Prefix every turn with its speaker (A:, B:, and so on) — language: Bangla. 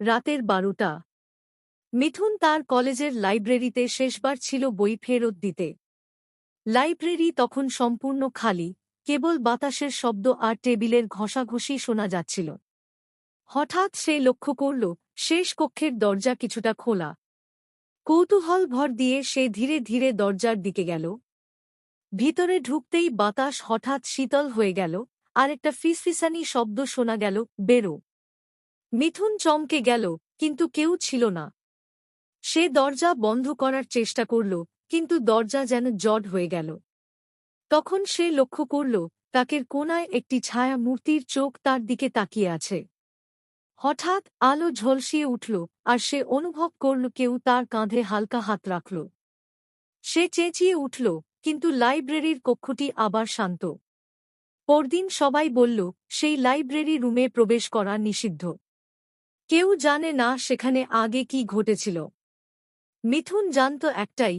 A: রাতের বারোটা। মিথুন তার কলেজের লাইব্রেরিতে শেষবার ছিল বই ফেরত দিতে। লাইব্রেরি তখন সম্পূর্ণ খালি, কেবল বাতাসের শব্দ আর টেবিলের ঘষাঘষি শোনা যাচ্ছিল। হঠাৎ সে লক্ষ্য করল, শেষ কক্ষের দরজা কিছুটা খোলা। কৌতূহল ভর দিয়ে সে ধীরে ধীরে দরজার দিকে গেল। ভিতরে ঢুকতেই বাতাস হঠাৎ শীতল হয়ে গেল, আর একটা ফিসফিসানি শব্দ শোনা গেল, বেরো। মিথুন চমকে গেল, কিন্তু কেউ ছিল না। সে দরজা বন্ধ করার চেষ্টা করল, কিন্তু দরজা যেন জড হয়ে গেল। তখন সে লক্ষ্য করল, তাকের কোনায় একটি ছায়া মূর্তির চোখ তার দিকে তাকিয়ে আছে। হঠাৎ আলো ঝলসিয়ে উঠল, আর সে অনুভব করল কেউ তার কাঁধে হালকা হাত রাখল। সে চেঁচিয়ে উঠল, কিন্তু লাইব্রেরির কক্ষটি আবার শান্ত। পরদিন সবাই বলল, সেই লাইব্রেরি রুমে প্রবেশ করা নিষিদ্ধ। কেউ জানে না সেখানে আগে কি ঘটেছিল। মিথুন জানত একটাই